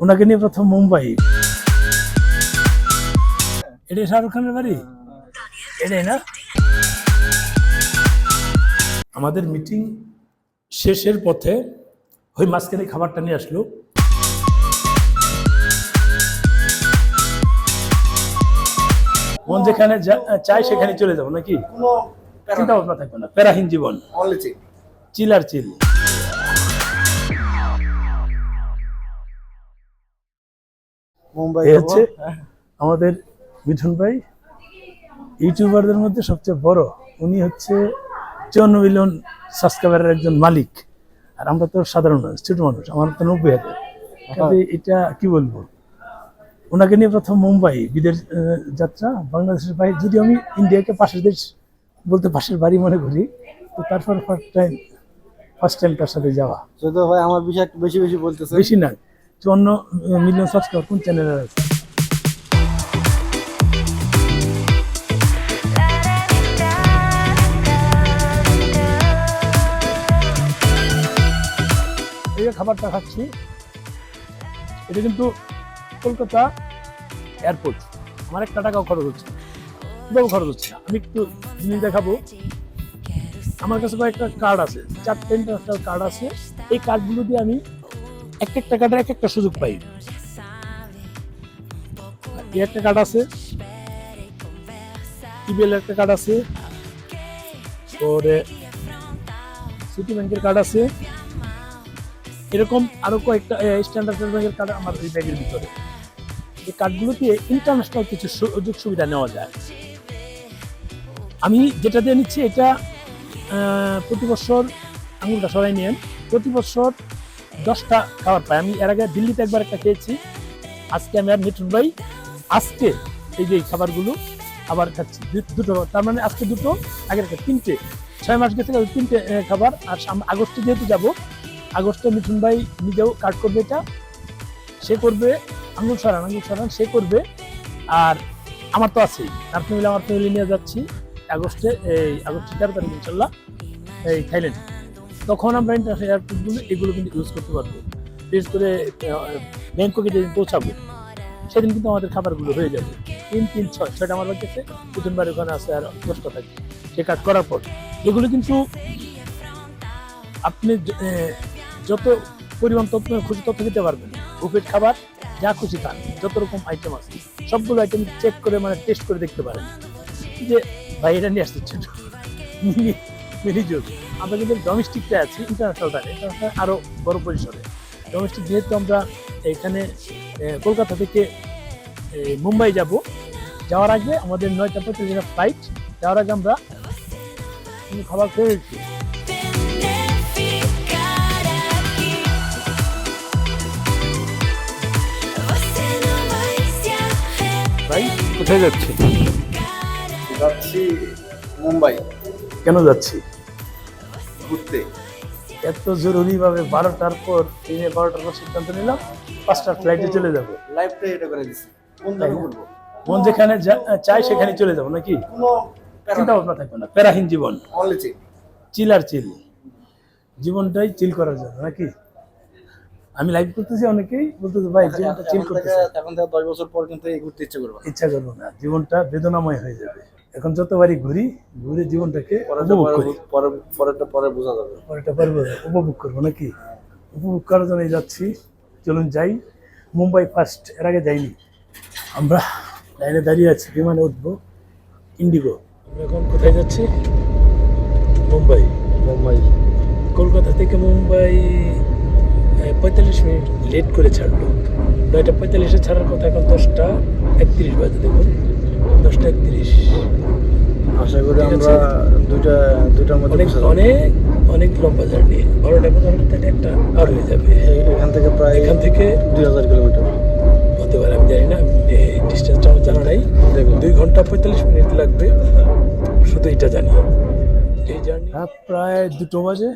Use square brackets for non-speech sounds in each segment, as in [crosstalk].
ওনাকে নিয়ে প্রথম মুম্বাই। এটাই শাহরুখ খানের বাড়ি? এটাই না? আমাদের মিটিং শেষের পথে ওই মাঝখানে খাবারটা নিয়ে আসলো। মন যেখানে চায় সেখানে চলে যাব নাকি? চিন্তা ভাবনা থাকবে না। প্যারাহীন জীবন। চিল আর চিল মুম্বাই হচ্ছে আমাদের মিঠুন ভাই ইউটিউবারদের মধ্যে সবচেয়ে বড়। উনি হচ্ছে চুয়ান্ন মিলিয়ন সাবস্ক্রাইবারের একজন মালিক। আর আমরা তো সাধারণ মানুষ ছোট মানুষ আমার তো নব্বই হাজার। কাজে এটা কি বলব? ওনাকে নিয়ে প্রথম মুম্বাই বিদেশ যাত্রা বাংলাদেশের বাইরে। যদি আমি ইন্ডিয়াকে পাশের দেশ বলতে পাশের বাড়ি মনে করি তো তারপর ফার্স্ট টাইম ফার্স্ট টাইম তার সাথে যাওয়া। যদিও ভাই আমার বিষয় বেশি বেশি বলতেছে বেশি না। চুয়ান্ন মিলিয়ন সাবস্ক্রাইবার কোন চ্যানেলের আছে এই যে খাবারটা খাচ্ছি, এটা কিন্তু কলকাতা এয়ারপোর্ট। আমার একটা টাকাও খরচ হচ্ছে। কোথাও খরচ হচ্ছে আমি একটু জিনিস দেখাবো। আমার কাছে কয়েকটা কার্ড আছে। চারটে ইন্টারন্যাশনাল কার্ড আছে। এই কার্ডগুলো দিয়ে আমি এক একটা কার্ডের এক একটা সুযোগ পাই। একটা কার্ড আছে ইবিএল একটা কার্ড আছে, পরে সিটি ব্যাংকের কার্ড আছে। এরকম আরও কয়েকটা স্ট্যান্ডার্ড ব্যাংকের কার্ড আমার এই ব্যাগের ভিতরে। এই কার্ডগুলো দিয়ে ইন্টারন্যাশনাল কিছু সুযোগ সুবিধা নেওয়া যায়। আমি যেটা দিয়ে নিচ্ছি এটা প্রতি বছর আঙুলটা সরাই নিয়েন প্রতি বছর দশটা খাবার পাই। আমি এর আগে দিল্লিতে একবার একটা খেয়েছি। আজকে আমি আর মিঠুন ভাই আজকে এই যে খাবারগুলো আবার খাচ্ছি। দুটো। তার মানে আজকে দুটো, আগের একটা তিনটে। ছয় মাস গেছে তিনটে খাবার। আর আগস্টে যেহেতু যাব, আগস্টে মিঠুন ভাই নিজেও কাট করবে এটা। সে করবে আঙুল সরান আঙুল সরান সে করবে। আর আমার তো আছেই। তার ফ্যামিলি আমার ফ্যামিলি নিয়ে যাচ্ছি। আগস্টে, এই আগস্টের তেরো তারিখ ইনশাল্লাহ, এই থাইল্যান্ড। তখন আমরা ইন্টারন্যাশনাল এয়ারপোর্টগুলো এগুলো কিন্তু ইউজ করতে পারব। বিশেষ করে ব্যাংককে যেদিন পৌঁছাবো, সেদিন কিন্তু আমাদের খাবারগুলো হয়ে যাবে। তিন তিন, ছয়, ছয়টা আমার কাছে প্রথমবার ওখানে আছে আর দশটা থাকে সে কাট করার পর। এগুলো কিন্তু আপনি যত পরিমাণ তথ্য, খুশি তথ্য দিতে পারবেন। বুফেট খাবার, যা খুশি খান, যত রকম আইটেম আছে, সবগুলো আইটেম চেক করে মানে টেস্ট করে দেখতে পারেন। যে, ভাই, এটা নিয়ে আসতে ছোট [laughs] মিনি মিনি জোক আমরা কিন্তু ডোমেস্টিকটা আছি ইন্টারন্যাশনালটা ইন্টারন্যাশনাল আরও বড় পরিসরে ডোমেস্টিক যেহেতু আমরা এখানে কলকাতা থেকে মুম্বাই যাব যাওয়ার আগে আমাদের নয়টা পঁয়তাল্লিশ ফ্লাইট যাওয়ার আগে আমরা খাবার খেয়ে. ভাই কোথায় যাচ্ছি? যাচ্ছি মুম্বাই। কেন যাচ্ছি? ঘুরতে। এত জরুরি ভাবে বারোটার পর দিনে বারোটার পর সিদ্ধান্ত নিলাম পাঁচটার ফ্লাইটে চলে যাব। লাইফটাই এটা করে দিছি। মন যেখানে চায় সেখানে চলে যাব নাকি? চিন্তা ভাবনা থাকবে না। প্যারাহীন জীবন। চিল আর চিল জীবনটাই চিল করার জন্য নাকি? আমি লাইভ করতেছি অনেকেই বলতেছে ভাই জীবনটা চিল করতেছে। এখন থেকে দশ বছর পর কিন্তু এই ঘুরতে ইচ্ছে করবে ইচ্ছা করব না। জীবনটা বেদনাময় হয়ে যাবে। এখন যতবারই ঘুরি ঘুরে জীবনটাকে উপভোগ পরে করি। পরে পরেরটা পরে বোঝা যাবে। পরেরটা পারব উপভোগ করব নাকি? উপভোগ করার জন্য যাচ্ছি। চলুন যাই। মুম্বাই ফার্স্ট এর আগে যাইনি। আমরা লাইনে দাঁড়িয়ে আছি বিমানে উঠবো। ইন্ডিগো আমরা এখন কোথায় যাচ্ছি? মুম্বাই। মুম্বাই। কলকাতা থেকে মুম্বাই পঁয়তাল্লিশ মিনিট লেট করে ছাড়লো। নয়টা পঁয়তাল্লিশে ছাড়ার কথা এখন দশটা একত্রিশ বাজে দেখুন। দশটা একত্রিশ। আশা করি আমরা দুইটা দুইটার মধ্যে অনেক অনেক অনেক লম্বা জার্নি। বারোটা পনেরো থেকে একটা পার হয়ে যাবে। এখান থেকে প্রায় এখান থেকে দুই হাজার কিলোমিটার। হতে পারে আমি জানি না ডিস্টেন্সটা আমার জানা নাই। দুই ঘণ্টা পঁয়তাল্লিশ মিনিট লাগবে। শুধু এটা জানি। এই জার্নি প্রায় দুটো বাজে।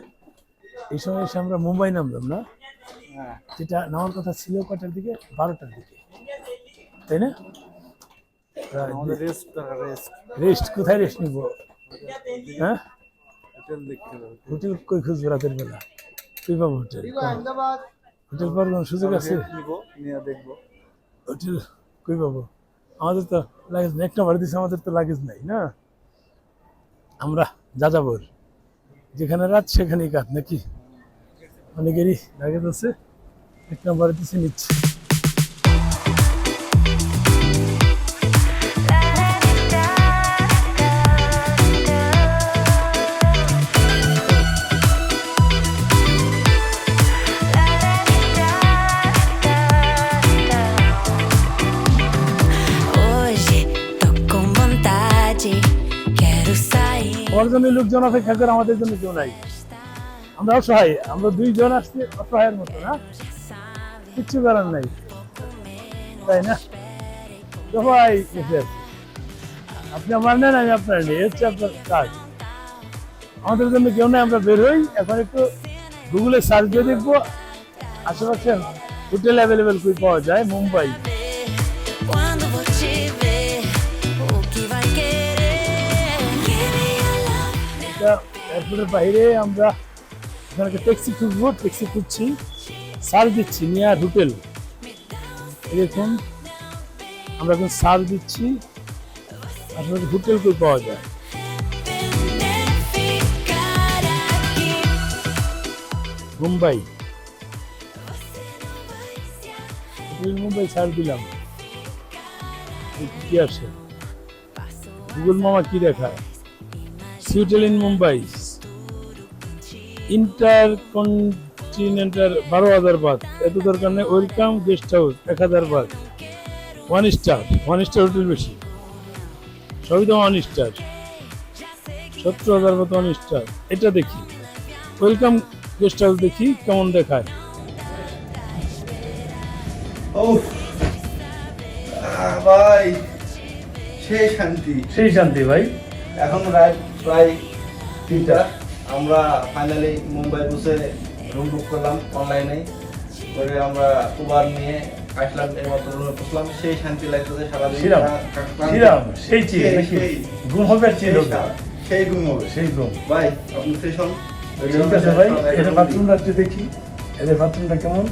এই সময় এসে আমরা মুম্বাই নামলাম না? হ্যাঁ। যেটা নামার কথা ছিল কটার দিকে? বারোটার দিকে। তাই না? আমাদের রেস্ট দরকার রেস্ট রেস্ট কোথায় রেস্ট নিব? হ্যাঁ? হোটেল দেখতে হবে হোটেল কই খুঁজবো রাতের বেলা? তুই পাবো হোটেল? হোটেল পাওয়ার কোনো সুযোগ আছে? নিয়ে দেখব। হোটেল কই পাবো? আমাদের তো লাগেজ নেই। একটা ভাড়া দিচ্ছে আমাদের তো লাগেজ নাই না? আমরা যা যাযাবর। যেখানে রাত সেখানেই কাজ নাকি? অনেকেরই লাগেজ আছে। এক নম্বরে দিচ্ছে নিচ্ছে। Sair. জন্য লোকজন অপেক্ষা করে আমাদের জন্য কেউ নাই। আমরা অসহায় আমরা দুইজন আসছি, অসহায়ের মতো, না? কিচ্ছু করার নাই। তাই না? সবাই আপনি আমার নেন, আমি আপনার নেই হচ্ছে আপনার কাজ। আমাদের জন্য কেউ নেই, আমরা বের হই। এখন একটু গুগলে সার্চ দিয়ে দেখব। আশেপাশে হোটেল অ্যাভেলেবেল কই পাওয়া যায়? মুম্বাই। এটা, এয়ারপোর্টের বাইরে আমরা এখানে ট্যাক্সি খুঁজবো ট্যাক্সি খুঁজছি সার্চ দিচ্ছি নিয়ার হোটেল। দেখুন, আমরা এখন সার্চ দিচ্ছি। আসলে হোটেল কই পাওয়া যায়। মুম্বাই। মুম্বাই সার্চ দিলাম। কি আসে? গুগল মামা কি দেখায়? সুইটেল ইন মুম্বাই। ইন্টার কন্টিনেন্টাল বারো হাজার বাদ। এত দরকার নেই। ওয়েলকাম গেস্ট হাউস এক হাজার বাদ। One star one star hotel বেশি। সবই তো ওয়ান স্টার সত্তর হাজার মতো ওয়ান স্টার এটা দেখি। ওয়েলকাম গেস্ট হাউস দেখি কেমন দেখায়। ও ভাই সেই শান্তি। সেই শান্তি ভাই। এখন রাত প্রায় তিনটা। আমরা ফাইনালি মুম্বাই বসে রুম বুক করলাম অনলাইনে করে আমরা উবার নিয়ে আসলাম রুমে বসলাম। সেই শান্তি লাগতেছে সারাদিন সেই সেই- ঘুম হবে সেই হবে? ঘুম হবে। সেই ঘুম। ভাই আপনি ফ্রেশ ঠিক আছে ভাই এটা বাথরুমটা একটু দেখি। এদের বাথরুমটা কেমন?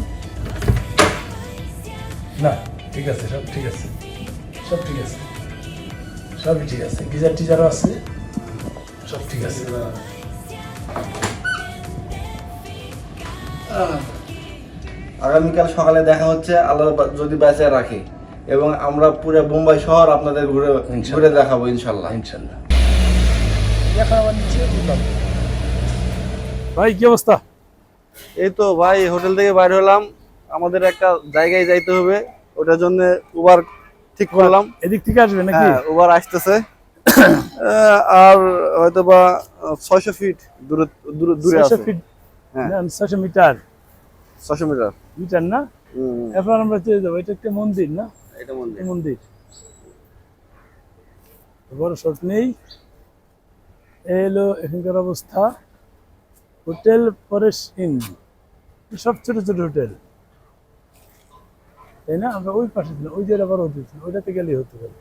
না ঠিক আছে সব ঠিক আছে। সব ঠিক আছে। সবই ঠিক আছে। গিজার টিজারও আছে। সব ঠিক আছে। আগামীকাল সকালে দেখা হচ্ছে আল্লাহ যদি বেঁচে রাখে। এবং আমরা পুরো মুম্বাই শহর আপনাদের ঘুরে ঘুরে দেখাবো ইনশাল্লাহ। ইনশাল্লাহ। ভাই কি অবস্থা? এই তো ভাই হোটেল থেকে বাইরে হলাম। আমাদের একটা জায়গায় যাইতে হবে। ওটার জন্য উবার ঠিক করলাম। এদিক থেকে আসবে নাকি? হ্যাঁ উবার আসতেছে। আহ, [coughs] আর হয়তো বা ছয়শো ফিট দূরে ছয়শো আছে। ফিট হ্যাঁ। ছয়শো মিটার। ছয়শো মিটার। মিটার না? এরপর আমরা চলে যাব এটা একটা মন্দির না? এটা মন্দির। বড় শর্ট নেই। এই হলো এখানকার অবস্থা। Hotel Paresh in. সব ছোট ছোট হোটেল। তাই না? আমরা ওই পাশে ছিলাম ওই যে হোটেল ছিল ওইটাতে গেলেই হতে পারে।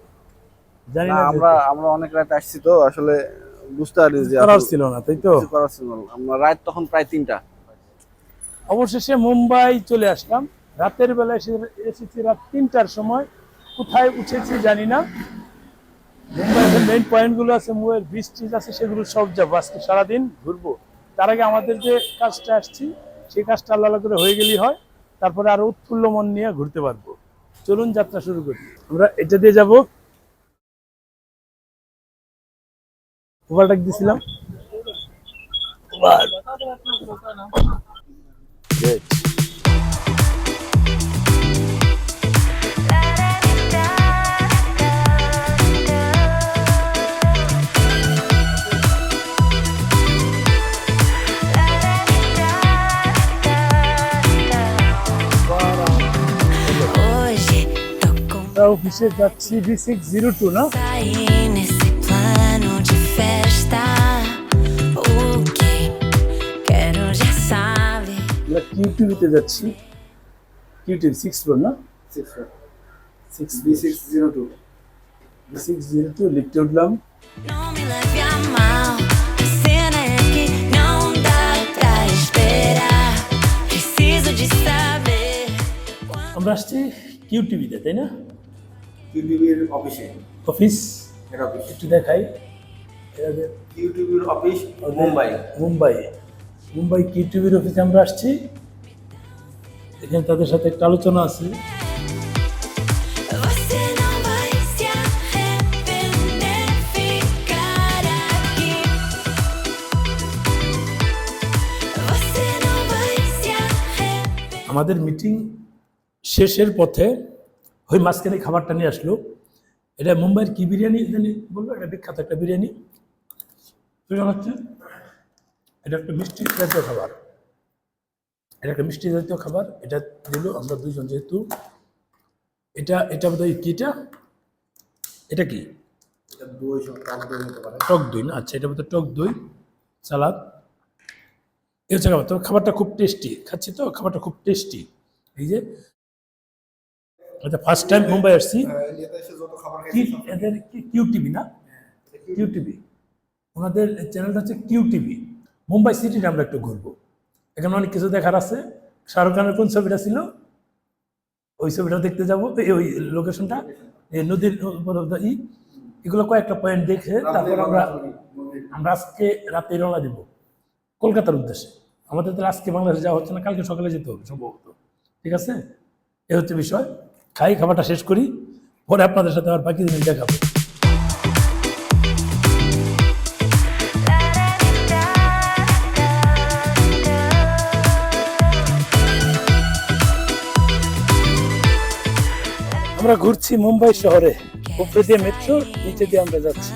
জানি না, আমরা আমরা অনেক রাত আসছি তো আসলে বুঝতে পারি যে করার ছিল না তাই তো? কিছু করার ছিল না। আমরা রাত তখন প্রায় তিনটা। অবশেষে মুম্বাই চলে আসলাম। রাতের বেলা এসে এসেছি রাত তিনটার সময়। কোথায় উঠেছি জানি না। মুম্বাইয়ের মেইন পয়েন্টগুলো আছে মুম্বাইয়ের বিচ টিচ আছে সেগুলো সব যাব। আজকে সারাদিন ঘুরবো। তার আগে আমাদের যে কাজটা আসছি সেই কাজটা আল্লাহ আল্লাহ করে হয়ে গেলেই হয়। তারপরে আরও উৎফুল্ল মন নিয়ে ঘুরতে পারব। চলুন যাত্রা শুরু করি। আমরা এটা দিয়ে যাব। ওভারটাক দিছিলাম? Over. Good. Hoje tô com আমরা অফিসে যাচ্ছি বি সিক্স জিরো টু না কিউটিভিতে যাচ্ছি। কিউটিভ সিক্স ফোর না? Six B six zero two B six zero two লিফটে উঠলাম. আমরা আসছি কিউ টিভিতে তাই না? ইউটিউবের অফিসে অফিস। হেড অফিস একটু দেখাই। ইউটিউবের অফিস মুম্বাই। মুম্বাই। মুম্বাই কিউ টিভির অফিসে আমরা আসছি। এখানে তাদের সাথে একটা আলোচনা আছে. আমাদের মিটিং শেষের পথে ওই মাঝখানে খাবারটা নিয়ে আসলো। এটা মুম্বাইয়ের কি বিরিয়ানি জানি বলল? এটা বিখ্যাত একটা বিরিয়ানি। হচ্ছে এটা একটা মিষ্টি খাবার। এটা একটা মিষ্টি জাতীয় খাবার এটা দিল আমরা দুইজন যেহেতু। এটা এটা বোধহয় কিটা? এটা কি? টক দই না? আচ্ছা এটা বোধহয় টক দই সালাদ। এই হচ্ছে খাবার। তবে খাবারটা খুব টেস্টি খাচ্ছি তো? খাবারটা খুব টেস্টি এই যে আচ্ছা ফার্স্ট টাইম মুম্বাই আসছি। সব এদের কিউ টিভি না? কিউ টিভি ওনাদের চ্যানেলটা হচ্ছে কিউ টিভি মুম্বাই সিটিটা আমরা একটু ঘুরবো। এখানে অনেক কিছু দেখার আছে। শাহরুখ খানের কোন ছবিটা ছিল? ওই ছবিটা দেখতে যাব। ওই লোকেশনটা এই নদীর ই এগুলো কয়েকটা পয়েন্ট দেখে তারপর আমরা আমরা আজকে রাতে রওনা দিব। কলকাতার উদ্দেশ্যে। আমাদের তো আজকে বাংলাদেশে যাওয়া হচ্ছে না কালকে সকালে যেতে হবে সম্ভবত। ঠিক আছে? এ হচ্ছে বিষয়। খাই খাবারটা শেষ করি। পরে আপনাদের সাথে আবার বাকি জিনিস দেখাবো আমরা ঘুরছি মুম্বাই শহরে। উপরে দিয়ে মেট্রো নিচে দিয়ে আমরা যাচ্ছি।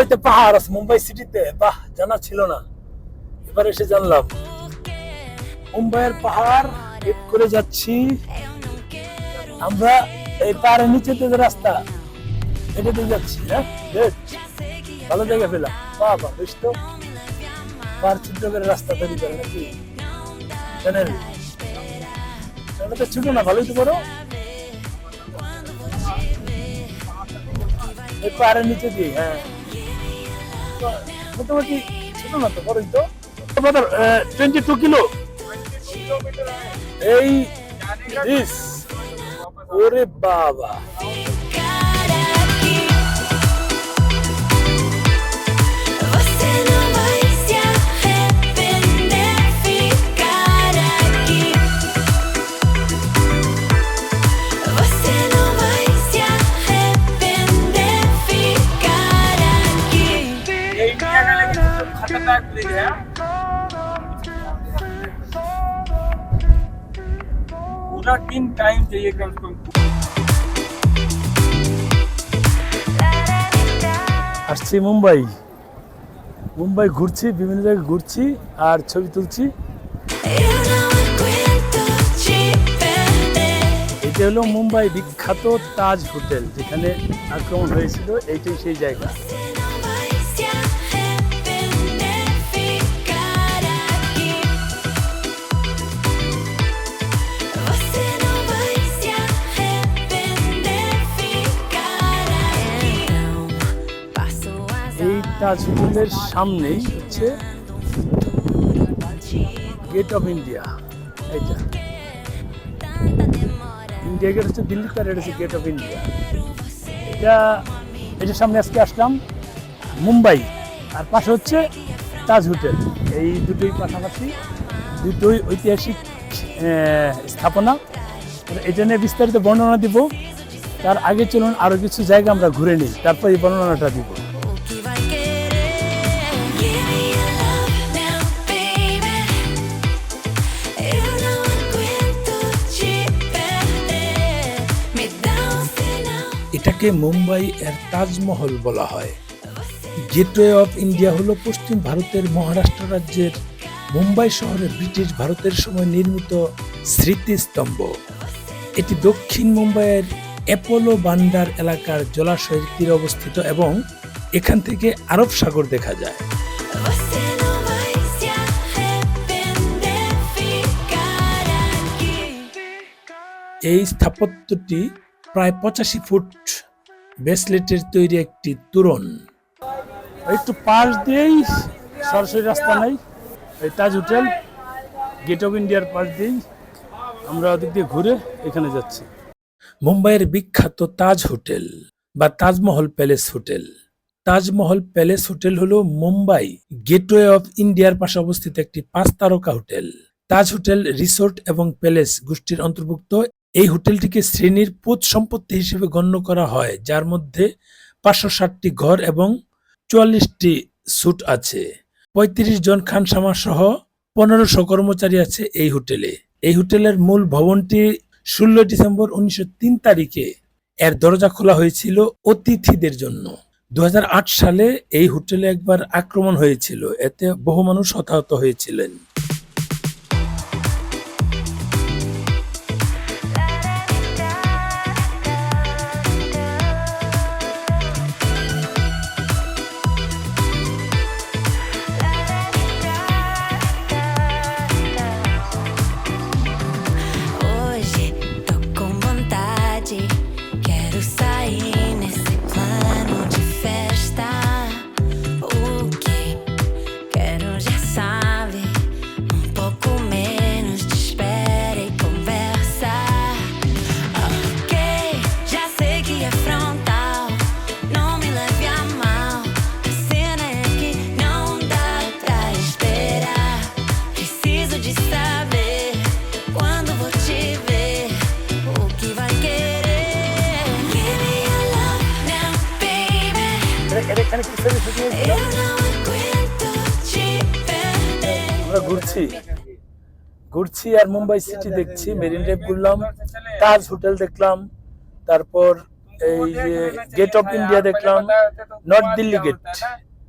মুম্বাইতে পাহাড় আছে, মুম্বাই সিটিতে। বাহ, জানা ছিল না। এবার এসে জানলাম, মুম্বাইয়ের পাহাড় হেড করে যাচ্ছি। আমরা এই পাহাড়ের নিচে যে রাস্তা এটা দিয়ে যাচ্ছি হ্যাঁ? ভালো জায়গা পেলাম। বাহ বাহ বেশ তো. পাহাড় ছিদ্র করে রাস্তা তৈরি করে নাকি? জানেন তো ছোট না, ভালোই তো বড়। এই পাহাড়ের নিচে দিয়ে হ্যাঁ। মোটামুটি ছোট না তো বড়ই তো টোয়েন্টি টু কিলো এই ওরে বাবা। पूरा तीन टाइम चाहिए कम से कम আসছি মুম্বাই মুম্বাই ঘুরছি বিভিন্ন জায়গায় ঘুরছি আর ছবি তুলছি Eu não aguento te perder. এটা হলো মুম্বাই বিখ্যাত তাজ হোটেল যেখানে আক্রমণ হয়েছিল এইটাই সেই জায়গা As এই তাজ হোটেলের সামনেই হচ্ছে গেট অফ ইন্ডিয়া এইটা। ইন্ডিয়া গেট হচ্ছে দিল্লি তার এটা হচ্ছে গেট অফ ইন্ডিয়া এটা এটার সামনে আজকে আসলাম মুম্বাই। আর পাশে হচ্ছে তাজ হোটেল। এই দুটোই পাশাপাশি দুটোই ঐতিহাসিক স্থাপনা। এটা নিয়ে বিস্তারিত বর্ণনা দিব। তার আগে চলুন আরও কিছু জায়গা আমরা ঘুরে নিই। তারপর এই বর্ণনাটা দিব। এটাকে মুম্বাই এর তাজমহল বলা হয় গেটওয়ে অফ ইন্ডিয়া হলো পশ্চিম ভারতের মহারাষ্ট্র রাজ্যের মুম্বাই শহরে ব্রিটিশ ভারতের সময় নির্মিত স্মৃতিস্তম্ভ এটি দক্ষিণ মুম্বাইয়ের অ্যাপোলো বান্ডার এলাকার জলাশয়ের তীরে অবস্থিত এবং এখান থেকে আরব সাগর দেখা যায়. এই স্থাপত্যটি প্রায় পঁচাশি ফুট বেসলেটের তৈরি একটি তোরণ। একটু পাশ দিয়েই সরাসরি রাস্তা নাই। এই তাজ হোটেল গেট অফ ইন্ডিয়ার পাশ দিয়েই আমরা ওদিক দিয়ে ঘুরে এখানে যাচ্ছি। মুম্বাইয়ের বিখ্যাত তাজ হোটেল বা Taj Mahal palace hotel. Taj Mahal palace hotel হলো মুম্বাই গেটওয়ে অফ ইন্ডিয়ার পাশে অবস্থিত একটি পাঁচ তারকা হোটেল। তাজ হোটেল রিসোর্ট এবং প্যালেস গোষ্ঠীর অন্তর্ভুক্ত এই হোটেলটিকে শ্রেণির পোত সম্পত্তি হিসেবে গণ্য করা হয়, যার মধ্যে পাঁচশো ষাটটি ঘর এবং চুয়াল্লিশটি স্যুট আছে। পঁয়ত্রিশ জন খান খানসামা সহ পনেরোশো কর্মচারী আছে এই হোটেলে। এই হোটেলের মূল ভবনটি ষোলো ডিসেম্বর উনিশশো তিন তারিখে এর দরজা খোলা হয়েছিল অতিথিদের জন্য। দু হাজার আট সালে এই হোটেলে একবার আক্রমণ হয়েছিল, এতে বহু মানুষ হতাহত হয়েছিলেন। আর মুম্বাই সিটি দেখছি মেরিন ড্রাইভ ঘুরলাম তাজ হোটেল দেখলাম তারপর এই যে গেট অফ ইন্ডিয়া দেখলাম নর্থ দিল্লি গেট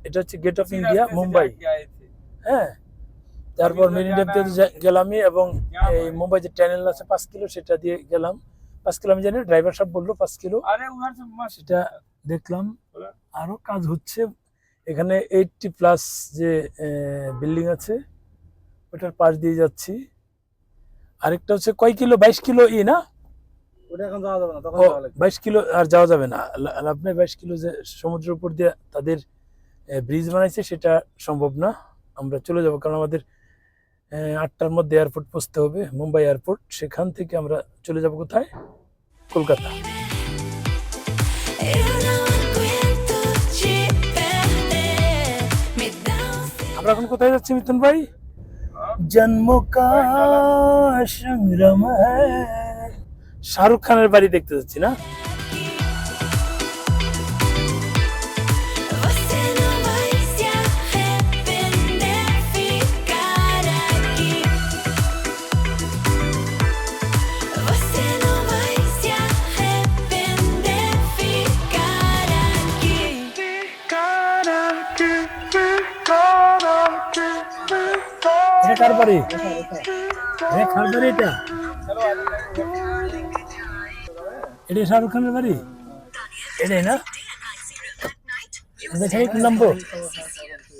এটা হচ্ছে গেট অফ ইন্ডিয়া মুম্বাই। হ্যাঁ তারপর মেরিন ড্রাইভ গেলামই এবং এই মুম্বাই যে ট্যানেল আছে পাঁচ কিলো সেটা দিয়ে গেলাম। পাঁচ কিলো আমি জানি ড্রাইভার সাহেব বলল পাঁচ কিলো। সেটা দেখলাম। আরও কাজ হচ্ছে। এখানে এইটটি প্লাস যে বিল্ডিং আছে ওটার পাশ দিয়ে যাচ্ছি। আরেকটা হচ্ছে কয় কিলো? বাইশ কিলো ই না? ওটা এখন যাওয়া যাবে না তখন ও বাইশ কিলো আর যাওয়া যাবে না। আপনি বাইশ কিলো যে সমুদ্রের উপর দিয়ে তাদের ব্রিজ বানাইছে সেটা সম্ভব না। আমরা চলে যাব কারণ আমাদের আটটার মধ্যে এয়ারপোর্ট পৌঁছতে হবে মুম্বাই এয়ারপোর্ট সেখান থেকে আমরা চলে যাব কোথায়? কলকাতা। আমরা এখন কোথায় যাচ্ছি মিথুন ভাই? জন্ম কা সংগ্রাম। শাহরুখ খানের বাড়ি দেখতে যাচ্ছি না কার বাড়ি হ্যাঁ কার বাড়ি এটা? এটা শাহরুখ খানের বাড়ি? এটাই না? এখানে নামবো?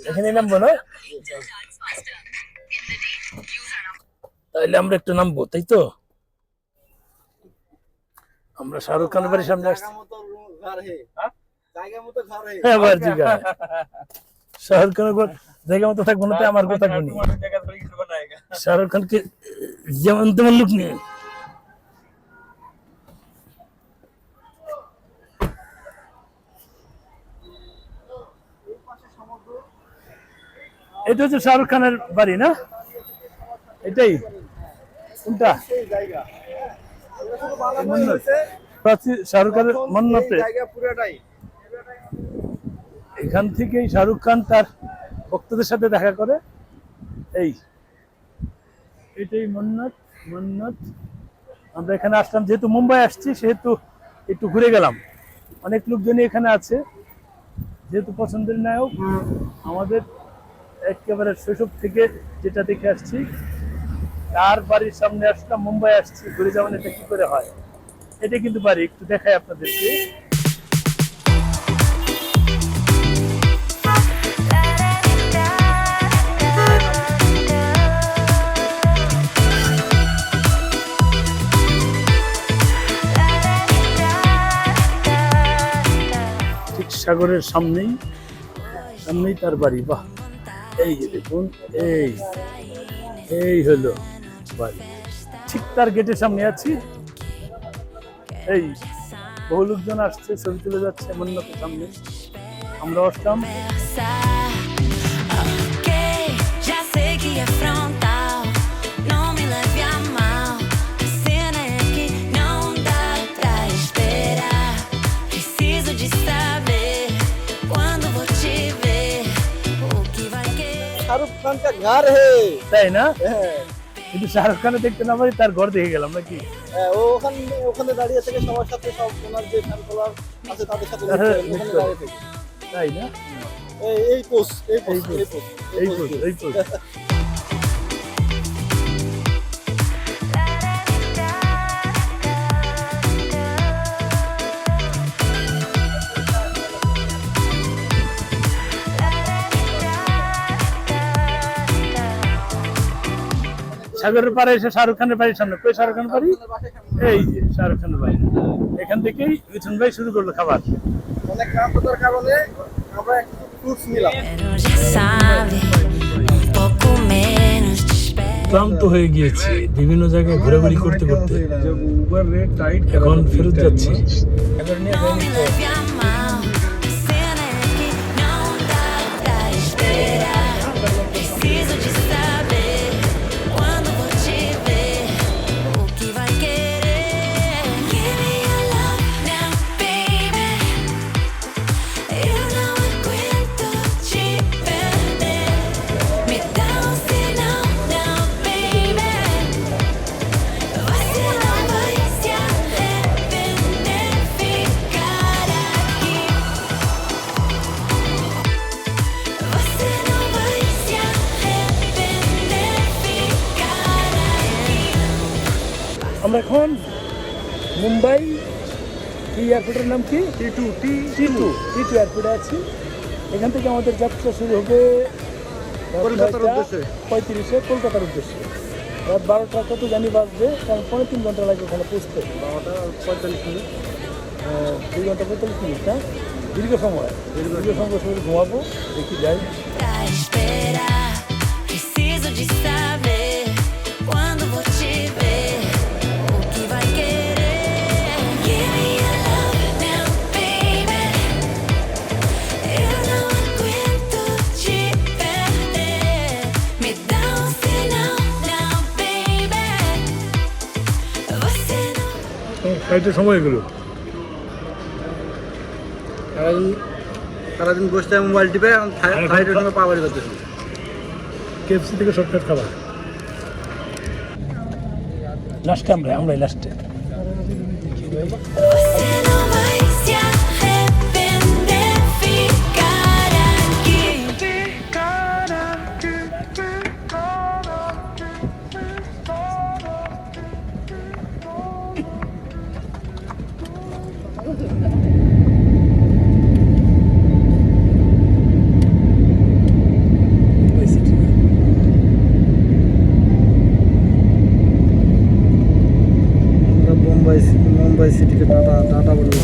এখানে নামবো না? তাহলে আমরা একটু নামবো তাই তো? আমরা শাহরুখ খানের বাড়ির সামনে আসছি। হ্যাঁ শাহরুখ খানের জায়গা মতো থাকব না আমার কথা শুনি শাহরুখ খানকে যেমন তেমন নেই। এটা হচ্ছে শাহরুখ খানের বাড়ি না? এটাই। কোনটা? শাহরুখ খানের মন্নতে। এখান থেকেই শাহরুখ খান তার ভক্তদের সাথে দেখা করে। এই, এটাই মন্নত মন্নত। আমরা এখানে আসলাম, যেহেতু মুম্বাই আসছি, সেহেতু একটু ঘুরে গেলাম। অনেক লোকজনই এখানে আছে। যেহেতু পছন্দের নায়ক, আমাদের একেবারে শৈশব থেকে যেটা দেখে আসছি, তার বাড়ির সামনে আসলাম, মুম্বাই আসছি, ঘুরে যাবেন এটা কি করে হয়? এটা কিন্তু বাড়ি, একটু দেখাই আপনাদেরকে। সাগরের সামনেই সামনেই তার বাড়ি, বাহ। এই যে দেখুন, এই এই হলো বাড়ি। ঠিক তার গেটের সামনে আছি। এই, বহু লোকজন আসছে, ছবি তুলে যাচ্ছে, এমন তো সামনে। আমরা আসলাম। খান কা ঘর হে। তাই না? হ্যাঁ, কিন্তু শাহরুখ খানে দেখতে না পারি তার ঘর দেখে গেলাম নাকি? হ্যাঁ, ও ওখানে ওখানে দাঁড়িয়ে থেকে সবার সাথে সব ওনার যে ফ্যান ফলোয়ার আছে তাদের সাথে হ্যাঁ, ওখানে দাঁড়িয়ে থেকে তাই না? এই এই পোস্ট এই পোস্ট এই পোস্ট এই পোস্ট সাগরের পাড়ে এসে শাহরুখ খানের বাড়ির সামনে। কই শাহরুখ খানের বাড়ি? এই যে শাহরুখ খানের বাড়ি। এখান থেকেই মিথুন ভাই শুরু করল খাবার। অনেক কারণে আমরা একটু ফ্রুটস নিলাম। espera. ক্লান্ত হয়ে গিয়েছি বিভিন্ন জায়গায় ঘোরাঘুরি করতে করতে। এখন ফেরত যাচ্ছি। এয়ারপোর্টের নাম কি? T two T T two T two এয়ারপোর্টে আছি। এখান থেকে আমাদের যাত্রা শুরু হবে কলকাতার উদ্দেশ্যে। পঁয়ত্রিশে কলকাতার উদ্দেশ্যে। রাত বারোটা কত জানি বাজবে কারণ পনেরো তিন ঘণ্টা লাগবে ওখানে পৌঁছতে। বারোটা পঁয়তাল্লিশ মিনিট। আহ, দুই ঘণ্টা পঁয়তাল্লিশ মিনিট না দীর্ঘ সময়। দীর্ঘ সময় শুধু ঘুমাবো দেখি যাই। ফ্লাইটের সময় গেল। সারাদিন সারাদিন বসতে মোবাইল টিপে ফ্লাইটের সময় পাওয়ারি করতেছি কেএফসি থেকে শর্টকাট খাবার লাস্টে আমরা আমরাই লাস্টে আমরা মুম্বাই মুম্বাই সিটিকে টাটা টাটা বলে